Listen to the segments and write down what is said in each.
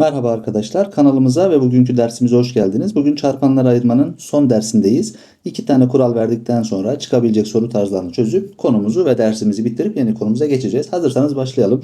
Merhaba arkadaşlar kanalımıza ve bugünkü dersimize hoş geldiniz. Bugün çarpanları ayırmanın son dersindeyiz. İki tane kural verdikten sonra çıkabilecek soru tarzlarını çözüp konumuzu ve dersimizi bitirip yeni konumuza geçeceğiz. Hazırsanız başlayalım.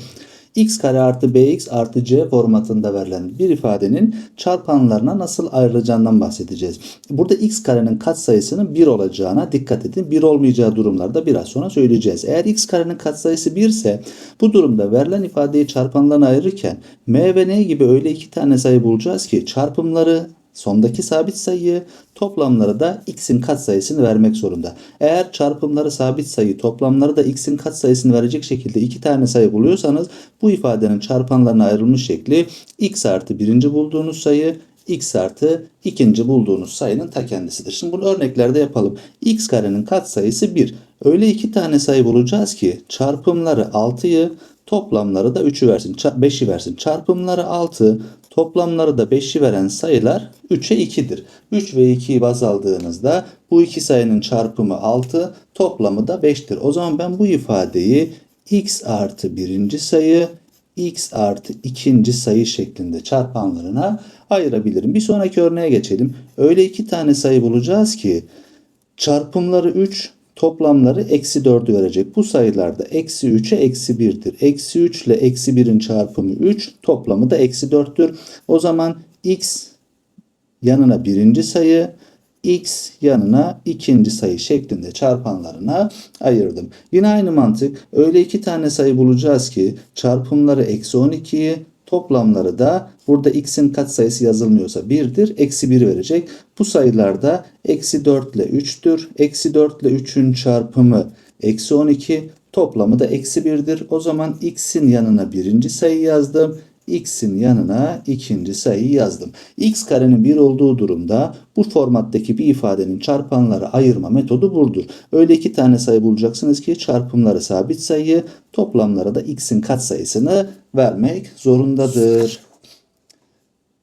X kare artı bx artı c formatında verilen bir ifadenin çarpanlarına nasıl ayrılacağından bahsedeceğiz. Burada x karenin katsayısının 1 olacağına dikkat edin. 1 olmayacağı durumlarda biraz sonra söyleyeceğiz. Eğer x karenin katsayısı 1 ise bu durumda verilen ifadeyi çarpanlarına ayırırken m ve n gibi öyle iki tane sayı bulacağız ki çarpımları sondaki sabit sayıyı toplamları da x'in katsayısını vermek zorunda. Eğer çarpımları sabit sayı toplamları da x'in katsayısını verecek şekilde iki tane sayı buluyorsanız bu ifadenin çarpanlarına ayrılmış şekli x artı birinci bulduğunuz sayı x artı ikinci bulduğunuz sayının ta kendisidir. Şimdi bunu örneklerde yapalım. x karenin katsayısı 1. Öyle iki tane sayı bulacağız ki çarpımları 6'yı toplamları da 3'ü versin. 5'i versin. Çarpımları 6 toplamları da 5'i veren sayılar 3'e 2'dir. 3 ve 2'yi baz aldığınızda bu iki sayının çarpımı 6 toplamı da 5'tir. O zaman ben bu ifadeyi x artı birinci sayı x artı ikinci sayı şeklinde çarpanlarına ayırabilirim. Bir sonraki örneğe geçelim. Öyle iki tane sayı bulacağız ki çarpımları 3 toplamları eksi 4'ü verecek. Bu sayılarda eksi 3'e eksi 1'dir. Eksi 3 ile eksi 1'in çarpımı 3 toplamı da eksi 4'tür. O zaman x yanına birinci sayı x yanına ikinci sayı şeklinde çarpanlarına ayırdım. Yine aynı mantık öyle iki tane sayı bulacağız ki çarpımları eksi 12'yi toplamları da burada x'in katsayısı yazılmıyorsa 1'dir. Eksi 1 verecek. Bu sayılarda eksi 4 ile 3'tür. Eksi 4 ile 3'ün çarpımı eksi 12 toplamı da eksi 1'dir. O zaman x'in yanına birinci sayı yazdım x'in yanına ikinci sayıyı yazdım. x karenin 1 olduğu durumda bu formattaki bir ifadenin çarpanları ayırma metodu budur. Öyle iki tane sayı bulacaksınız ki çarpımları sabit sayı, toplamlara da x'in katsayısını vermek zorundadır.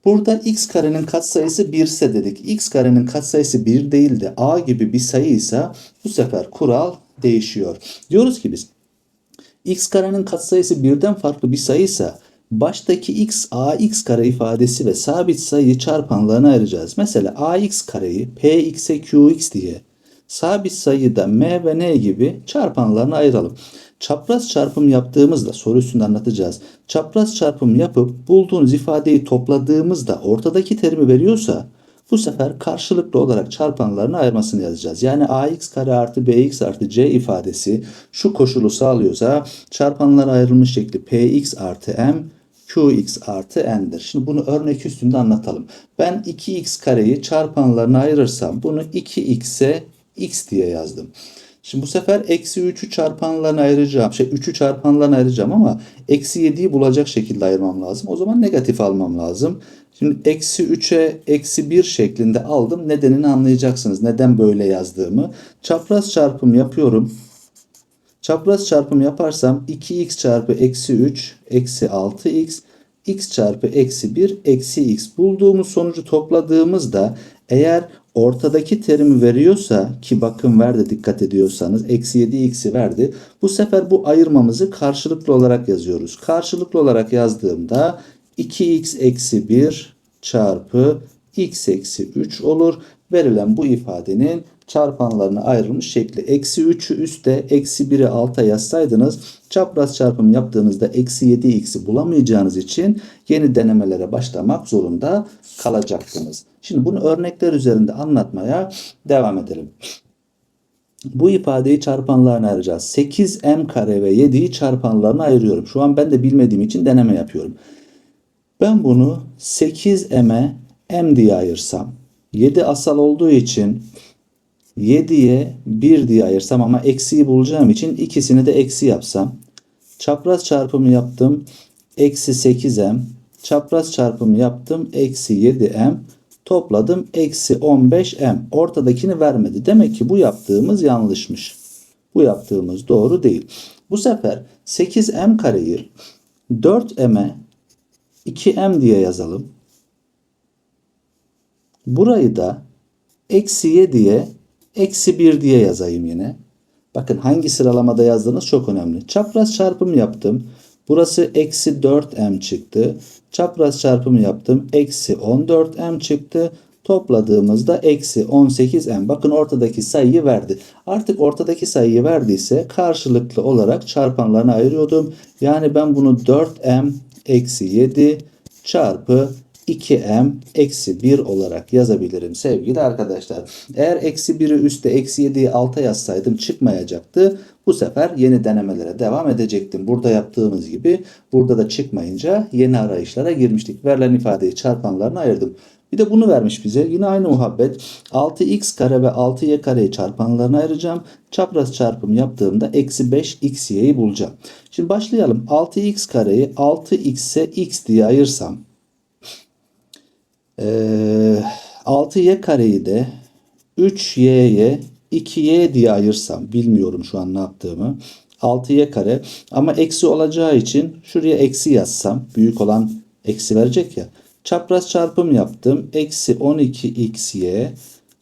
Burada x karenin katsayısı 1 ise dedik. x karenin katsayısı 1 değil de a gibi bir sayı ise bu sefer kural değişiyor. Diyoruz ki biz x karenin katsayısı 1'den farklı bir sayıysa baştaki x ax kare ifadesi ve sabit sayı çarpanlarına ayıracağız. Mesela ax kareyi px'e qx diye sabit sayıyı da m ve n gibi çarpanlarına ayıralım. Çapraz çarpım yaptığımızda soru üstünde anlatacağız. Çapraz çarpım yapıp bulduğunuz ifadeyi topladığımızda ortadaki terimi veriyorsa bu sefer karşılıklı olarak çarpanlarını ayırmasını yazacağız. Yani ax kare artı bx artı c ifadesi şu koşulu sağlıyorsa çarpanlara ayrılmış şekli px artı m qx artı n'dir. Şimdi bunu örnek üstünde anlatalım. Ben 2x kareyi çarpanlarına ayırırsam bunu 2x'e x diye yazdım. Şimdi bu sefer eksi 3'ü çarpanlarına ayıracağım. Şey 3'ü çarpanlarına ayıracağım ama eksi 7'yi bulacak şekilde ayırmam lazım. O zaman negatif almam lazım. Şimdi eksi 3'e eksi 1 şeklinde aldım. Nedenini anlayacaksınız. Neden böyle yazdığımı. Çapraz çarpım yapıyorum. Çapraz çarpım yaparsam 2x çarpı eksi 3 eksi 6x x çarpı eksi 1 eksi x bulduğumuz sonucu topladığımızda eğer ortadaki terimi veriyorsa ki bakın verdi dikkat ediyorsanız eksi 7x'i verdi. Bu sefer bu ayırmamızı karşılıklı olarak yazıyoruz. Karşılıklı olarak yazdığımda 2x eksi 1 çarpı x eksi 3 olur. Verilen bu ifadenin çarpanlarına ayrılmış şekli. Eksi 3'ü üstte, eksi 1'i alta yazsaydınız çapraz çarpım yaptığınızda eksi 7x'i bulamayacağınız için yeni denemelere başlamak zorunda kalacaktınız. Şimdi bunu örnekler üzerinde anlatmaya devam edelim. Bu ifadeyi çarpanlarına ayıracağız. 8m kare ve 7'yi çarpanlarına ayırıyorum. Şu an ben de bilmediğim için deneme yapıyorum. Ben bunu 8m'e m diye ayırsam 7 asal olduğu için 7'ye 1 diye ayırsam ama eksiyi bulacağım için ikisini de eksi yapsam. Çapraz çarpımı yaptım. Eksi 8m. Çapraz çarpımı yaptım. Eksi 7m. Topladım. Eksi 15m. Ortadakini vermedi. Demek ki bu yaptığımız yanlışmış. Bu yaptığımız doğru değil. Bu sefer 8m kareyi 4m'e 2m diye yazalım. Burayı da eksi 7'ye eksi 1 diye yazayım yine. Bakın hangi sıralamada yazdığınız çok önemli. Çapraz çarpım yaptım. Burası eksi 4m çıktı. Çapraz çarpımı yaptım. Eksi 14m çıktı. Topladığımızda eksi 18m. Bakın ortadaki sayıyı verdi. Artık ortadaki sayıyı verdiyse karşılıklı olarak çarpanlarına ayırıyordum. Yani ben bunu 4m eksi 7 çarpı 2m eksi 1 olarak yazabilirim sevgili arkadaşlar. Eğer eksi 1'i üstte eksi 7'yi alta yazsaydım çıkmayacaktı. Bu sefer yeni denemelere devam edecektim. Burada yaptığımız gibi burada da çıkmayınca yeni arayışlara girmiştik. Verilen ifadeyi çarpanlarına ayırdım. Bir de bunu vermiş bize. Yine aynı muhabbet. 6x kare ve 6y kareyi çarpanlarına ayıracağım. Çapraz çarpım yaptığımda eksi 5 xy'yi bulacağım. Şimdi başlayalım. 6x kareyi 6x'e x diye ayırsam. Ee, 6y kareyi de 3y'ye 2y diye ayırsam. Bilmiyorum şu an ne yaptığımı. 6y kare ama eksi olacağı için şuraya eksi yazsam. Büyük olan eksi verecek ya. Çapraz çarpım yaptım. Eksi 12xy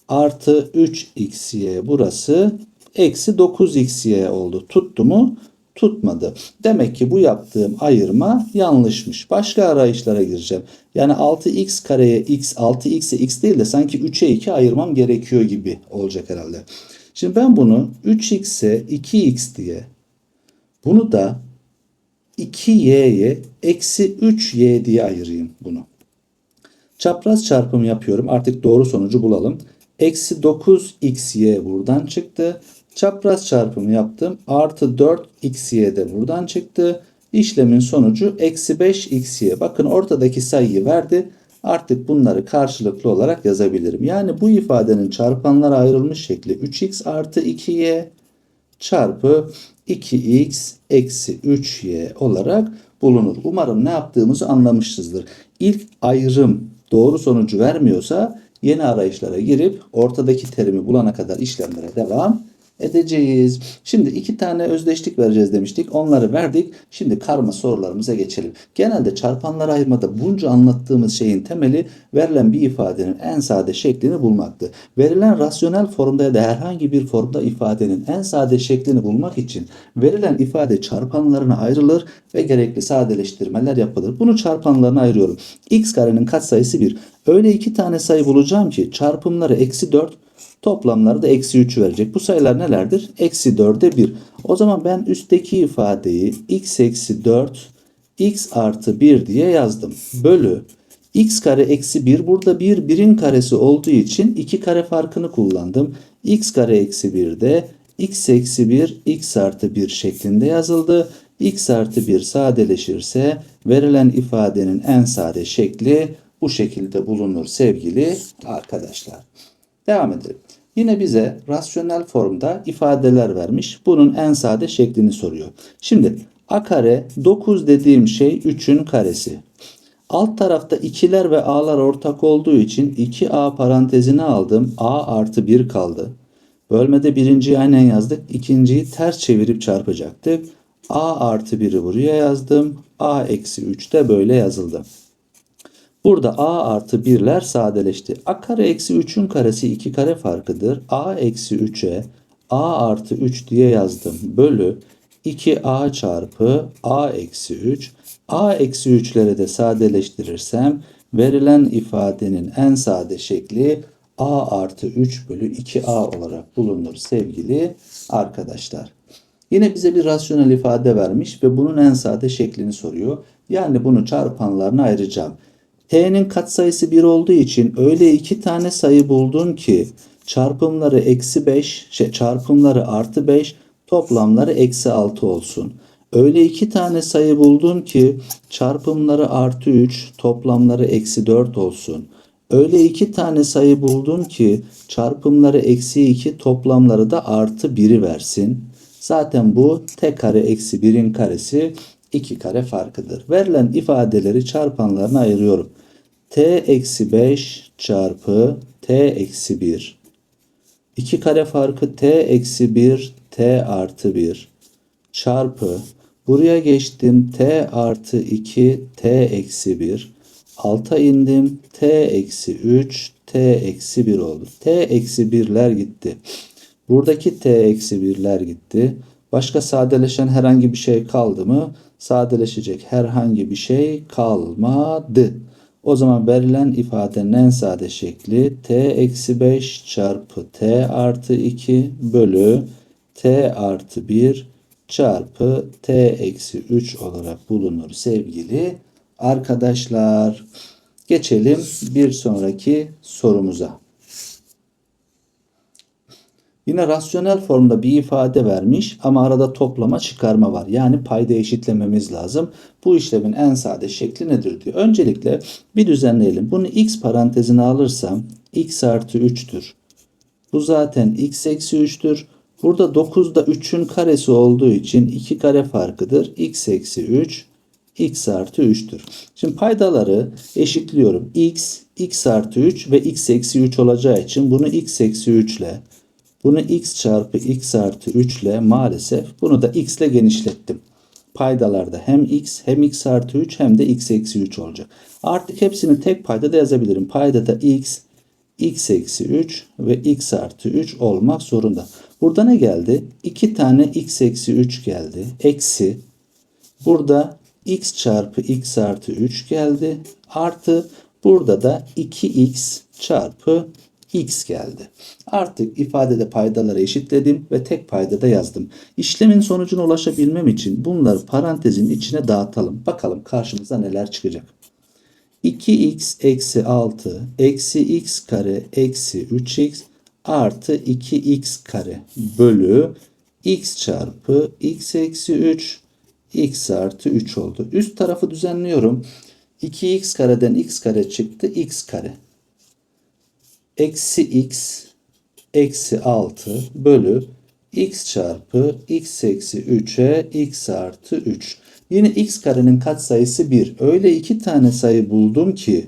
artı 3xy burası eksi 9xy oldu. Tuttu mu? Tutmadı. Demek ki bu yaptığım ayırma yanlışmış. Başka arayışlara gireceğim. Yani 6x kareye x, 6x'e x değil de sanki 3'e 2 ayırmam gerekiyor gibi olacak herhalde. Şimdi ben bunu 3x'e 2x diye bunu da 2y'ye eksi 3y diye ayırayım bunu. Çapraz çarpım yapıyorum. Artık doğru sonucu bulalım. Eksi 9xy buradan çıktı. Çapraz çarpım yaptım. Artı 4xy de buradan çıktı. İşlemin sonucu eksi 5xy. Bakın ortadaki sayıyı verdi. Artık bunları karşılıklı olarak yazabilirim. Yani bu ifadenin çarpanlara ayrılmış şekli 3x artı 2y çarpı 2x eksi 3y olarak bulunur. Umarım ne yaptığımızı anlamışsınızdır. İlk ayrım doğru sonucu vermiyorsa yeni arayışlara girip ortadaki terimi bulana kadar işlemlere devam edeceğiz. Şimdi iki tane özdeşlik vereceğiz demiştik. Onları verdik. Şimdi karma sorularımıza geçelim. Genelde çarpanlara ayırmada bunca anlattığımız şeyin temeli verilen bir ifadenin en sade şeklini bulmaktı. Verilen rasyonel formda ya da herhangi bir formda ifadenin en sade şeklini bulmak için verilen ifade çarpanlarına ayrılır ve gerekli sadeleştirmeler yapılır. Bunu çarpanlarına ayırıyorum. x karenin katsayısı 1. Öyle iki tane sayı bulacağım ki çarpımları eksi 4 Toplamları da eksi 3 verecek. Bu sayılar nelerdir? Eksi 4'e 1. O zaman ben üstteki ifadeyi x eksi 4 x artı 1 diye yazdım. Bölü x kare eksi 1 burada 1 1'in karesi olduğu için 2 kare farkını kullandım. x kare eksi 1 de x eksi 1 x artı 1 şeklinde yazıldı. x artı 1 sadeleşirse verilen ifadenin en sade şekli bu şekilde bulunur sevgili arkadaşlar. Devam edelim. Yine bize rasyonel formda ifadeler vermiş. Bunun en sade şeklini soruyor. Şimdi a kare 9 dediğim şey 3'ün karesi. Alt tarafta ikiler ve a'lar ortak olduğu için 2a parantezine aldım. a artı 1 kaldı. Bölmede birinciyi aynen yazdık. ikinciyi ters çevirip çarpacaktık. a artı 1'i buraya yazdım. a eksi 3 de böyle yazıldı. Burada a artı 1'ler sadeleşti. a kare eksi 3'ün karesi 2 kare farkıdır. a eksi 3'e a artı 3 diye yazdım. Bölü 2a çarpı a eksi 3. a eksi 3'leri de sadeleştirirsem verilen ifadenin en sade şekli a artı 3 bölü 2a olarak bulunur sevgili arkadaşlar. Yine bize bir rasyonel ifade vermiş ve bunun en sade şeklini soruyor. Yani bunu çarpanlarına ayıracağım. T'nin katsayısı 1 olduğu için öyle iki tane sayı buldun ki çarpımları eksi 5, şey, çarpımları artı 5, toplamları eksi 6 olsun. Öyle iki tane sayı buldun ki çarpımları artı 3, toplamları eksi 4 olsun. Öyle iki tane sayı buldun ki çarpımları eksi 2, toplamları da artı 1'i versin. Zaten bu t kare eksi 1'in karesi 2 kare farkıdır. Verilen ifadeleri çarpanlarına ayırıyorum t eksi 5 çarpı t eksi 1. 2 kare farkı t eksi 1 t artı 1 çarpı buraya geçtim t artı 2 t eksi 1 alta indim t eksi 3 t eksi 1 oldu. t eksi 1'ler gitti. Buradaki t eksi 1'ler gitti. Başka sadeleşen herhangi bir şey kaldı mı? Sadeleşecek herhangi bir şey kalmadı. O zaman verilen ifadenin en sade şekli t eksi 5 çarpı t artı 2 bölü t artı 1 çarpı t eksi 3 olarak bulunur sevgili arkadaşlar. Geçelim bir sonraki sorumuza. Yine rasyonel formda bir ifade vermiş ama arada toplama çıkarma var. Yani payda eşitlememiz lazım. Bu işlemin en sade şekli nedir diyor. Öncelikle bir düzenleyelim. Bunu x parantezine alırsam x artı 3'tür. Bu zaten x eksi 3'tür. Burada 9'da 3'ün karesi olduğu için 2 kare farkıdır. x eksi 3 x artı 3'tür. Şimdi paydaları eşitliyorum. x, x artı 3 ve x eksi 3 olacağı için bunu x eksi 3 ile bunu x çarpı x artı 3 ile maalesef bunu da x ile genişlettim. Paydalarda hem x hem x artı 3 hem de x eksi 3 olacak. Artık hepsini tek paydada yazabilirim. Paydada x, x eksi 3 ve x artı 3 olmak zorunda. Burada ne geldi? 2 tane x eksi 3 geldi. Eksi. Burada x çarpı x artı 3 geldi. Artı burada da 2x çarpı x geldi. Artık ifadede paydaları eşitledim ve tek paydada yazdım. İşlemin sonucuna ulaşabilmem için bunları parantezin içine dağıtalım. Bakalım karşımıza neler çıkacak. 2x eksi 6 eksi x kare eksi 3x artı 2x kare bölü x çarpı x eksi 3 x artı 3 oldu. Üst tarafı düzenliyorum. 2x kareden x kare çıktı x kare eksi x eksi 6 bölü x çarpı x eksi 3'e x artı 3. Yine x karenin katsayısı 1. Öyle iki tane sayı buldum ki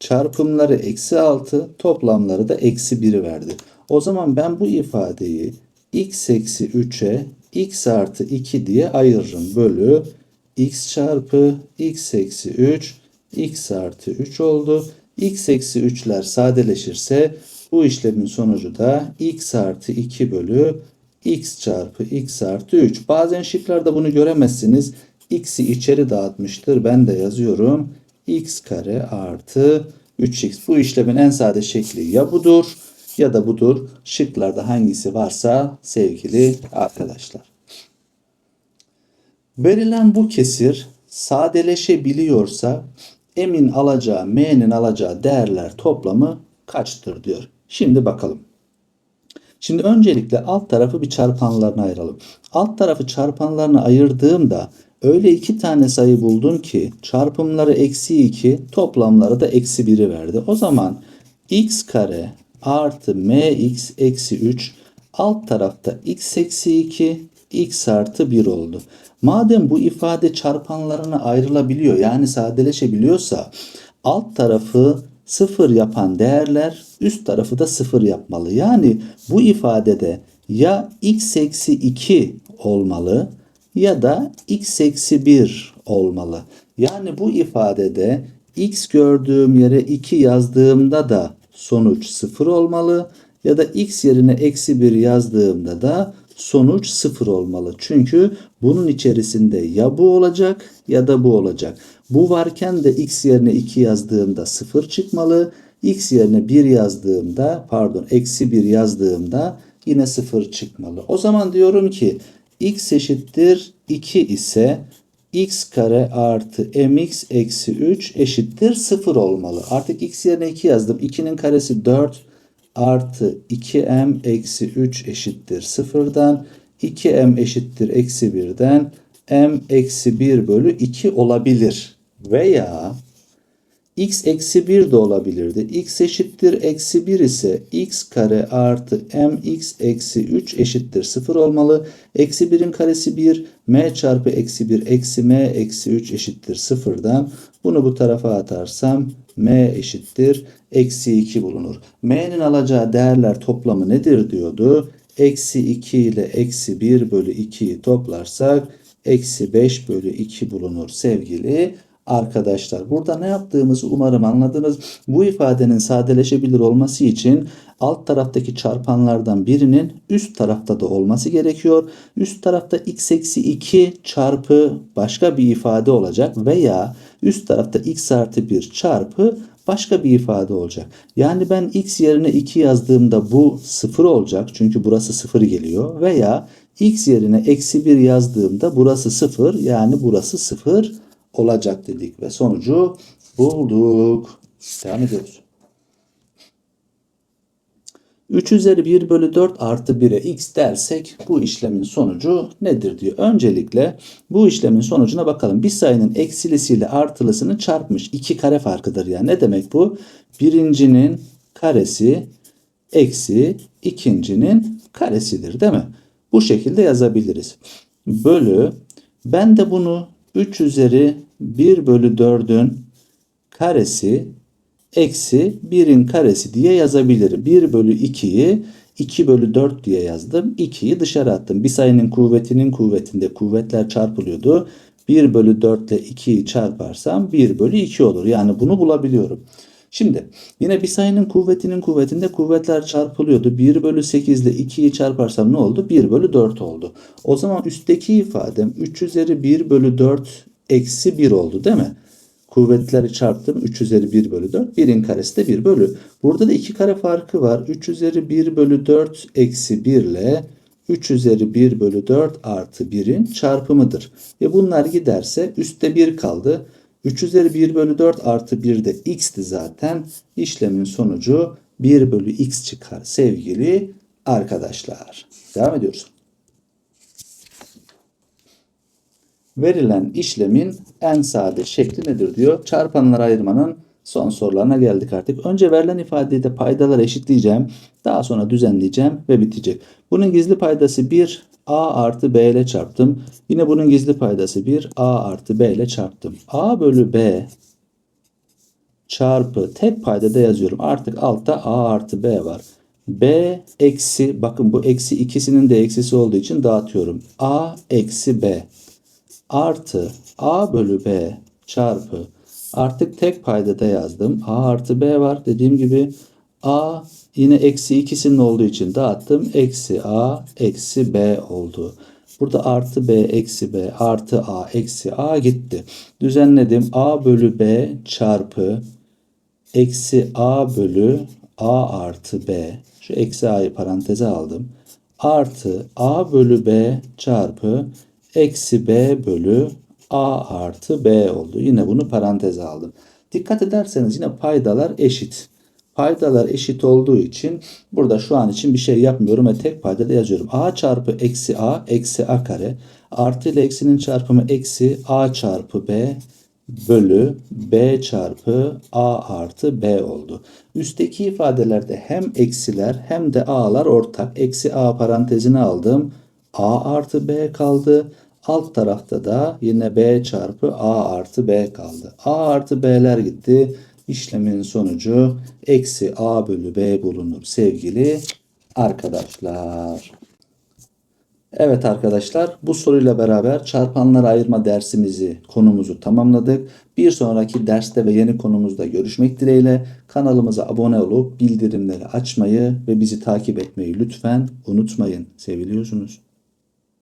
çarpımları eksi 6 toplamları da eksi 1'i verdi. O zaman ben bu ifadeyi x eksi 3'e x artı 2 diye ayırırım. Bölü x çarpı x eksi 3 x artı 3 oldu x eksi 3'ler sadeleşirse bu işlemin sonucu da x artı 2 bölü x çarpı x artı 3. Bazen şıklarda bunu göremezsiniz. x'i içeri dağıtmıştır. Ben de yazıyorum. x kare artı 3x. Bu işlemin en sade şekli ya budur ya da budur. Şıklarda hangisi varsa sevgili arkadaşlar. Verilen bu kesir sadeleşebiliyorsa M'in alacağı, M'nin alacağı değerler toplamı kaçtır diyor. Şimdi bakalım. Şimdi öncelikle alt tarafı bir çarpanlarına ayıralım. Alt tarafı çarpanlarına ayırdığımda öyle iki tane sayı buldum ki çarpımları eksi 2 toplamları da eksi 1'i verdi. O zaman x kare artı mx eksi 3 alt tarafta x eksi 2 x artı 1 oldu. Madem bu ifade çarpanlarına ayrılabiliyor yani sadeleşebiliyorsa alt tarafı sıfır yapan değerler üst tarafı da sıfır yapmalı. Yani bu ifadede ya x eksi 2 olmalı ya da x eksi 1 olmalı. Yani bu ifadede x gördüğüm yere 2 yazdığımda da sonuç 0 olmalı ya da x yerine eksi 1 yazdığımda da sonuç 0 olmalı. Çünkü bunun içerisinde ya bu olacak ya da bu olacak. Bu varken de x yerine 2 yazdığımda 0 çıkmalı. x yerine 1 yazdığımda pardon eksi 1 yazdığımda yine 0 çıkmalı. O zaman diyorum ki x eşittir 2 ise x kare artı mx eksi 3 eşittir 0 olmalı. Artık x yerine 2 yazdım. 2'nin karesi 4 artı 2m eksi 3 eşittir 0'dan 2m eşittir eksi 1'den m eksi 1 bölü 2 olabilir. Veya x eksi 1 de olabilirdi. x eşittir eksi 1 ise x kare artı mx eksi 3 eşittir 0 olmalı. Eksi 1'in karesi 1 m çarpı eksi 1 eksi m eksi 3 eşittir 0'dan bunu bu tarafa atarsam m eşittir eksi 2 bulunur. m'nin alacağı değerler toplamı nedir diyordu. Eksi 2 ile eksi 1 bölü 2'yi toplarsak eksi 5 bölü 2 bulunur sevgili Arkadaşlar burada ne yaptığımızı umarım anladınız. Bu ifadenin sadeleşebilir olması için alt taraftaki çarpanlardan birinin üst tarafta da olması gerekiyor. Üst tarafta x eksi 2 çarpı başka bir ifade olacak veya üst tarafta x artı 1 çarpı başka bir ifade olacak. Yani ben x yerine 2 yazdığımda bu 0 olacak. Çünkü burası 0 geliyor. Veya x yerine eksi 1 yazdığımda burası 0 yani burası 0 olacak dedik ve sonucu bulduk. Devam ediyoruz. 3 üzeri 1 bölü 4 artı 1'e x dersek bu işlemin sonucu nedir diyor. Öncelikle bu işlemin sonucuna bakalım. Bir sayının eksilisiyle artılısını çarpmış. 2 kare farkıdır ya. Ne demek bu? Birincinin karesi eksi ikincinin karesidir değil mi? Bu şekilde yazabiliriz. Bölü ben de bunu 3 üzeri 1 bölü 4'ün karesi eksi 1'in karesi diye yazabilirim. 1 bölü 2'yi 2 bölü 4 diye yazdım. 2'yi dışarı attım. Bir sayının kuvvetinin kuvvetinde kuvvetler çarpılıyordu. 1 bölü 4 ile 2'yi çarparsam 1 bölü 2 olur. Yani bunu bulabiliyorum. Şimdi yine bir sayının kuvvetinin kuvvetinde kuvvetler çarpılıyordu. 1 bölü 8 ile 2'yi çarparsam ne oldu? 1 bölü 4 oldu. O zaman üstteki ifadem 3 üzeri 1 bölü 4 eksi 1 oldu değil mi? Kuvvetleri çarptım 3 üzeri 1 bölü 4. 1'in karesi de 1 bölü. Burada da 2 kare farkı var. 3 üzeri 1 bölü 4 eksi 1 ile 3 üzeri 1 bölü 4 artı 1'in çarpımıdır. Ve bunlar giderse üstte 1 kaldı. 3 üzeri 1 bölü 4 artı 1 de x'ti zaten. İşlemin sonucu 1 bölü x çıkar sevgili arkadaşlar. Devam ediyoruz. Verilen işlemin en sade şekli nedir diyor. Çarpanlar ayırmanın son sorularına geldik artık. Önce verilen ifadeyi de paydalara eşitleyeceğim. Daha sonra düzenleyeceğim ve bitecek. Bunun gizli paydası 1 a artı b ile çarptım. Yine bunun gizli paydası 1 a artı b ile çarptım. a bölü b çarpı tek paydada yazıyorum. Artık altta a artı b var. b eksi bakın bu eksi ikisinin de eksisi olduğu için dağıtıyorum. a eksi b artı a bölü b çarpı artık tek paydada yazdım. a artı b var. Dediğim gibi a yine eksi ikisinin olduğu için dağıttım. Eksi a eksi b oldu. Burada artı b eksi b artı a eksi a gitti. Düzenledim. a bölü b çarpı eksi a bölü a artı b. Şu eksi a'yı paranteze aldım. Artı a bölü b çarpı eksi b bölü a artı b oldu. Yine bunu paranteze aldım. Dikkat ederseniz yine paydalar eşit. Paydalar eşit olduğu için burada şu an için bir şey yapmıyorum ve tek paydada yazıyorum. a çarpı eksi a eksi a kare artı ile eksinin çarpımı eksi a çarpı b bölü b çarpı a artı b oldu. Üstteki ifadelerde hem eksiler hem de a'lar ortak. Eksi a parantezine aldım. a artı b kaldı. Alt tarafta da yine b çarpı a artı b kaldı. a artı b'ler gitti. İşlemin sonucu eksi a bölü b bulunur sevgili arkadaşlar. Evet arkadaşlar bu soruyla beraber çarpanlar ayırma dersimizi konumuzu tamamladık. Bir sonraki derste ve yeni konumuzda görüşmek dileğiyle kanalımıza abone olup bildirimleri açmayı ve bizi takip etmeyi lütfen unutmayın. Seviliyorsunuz.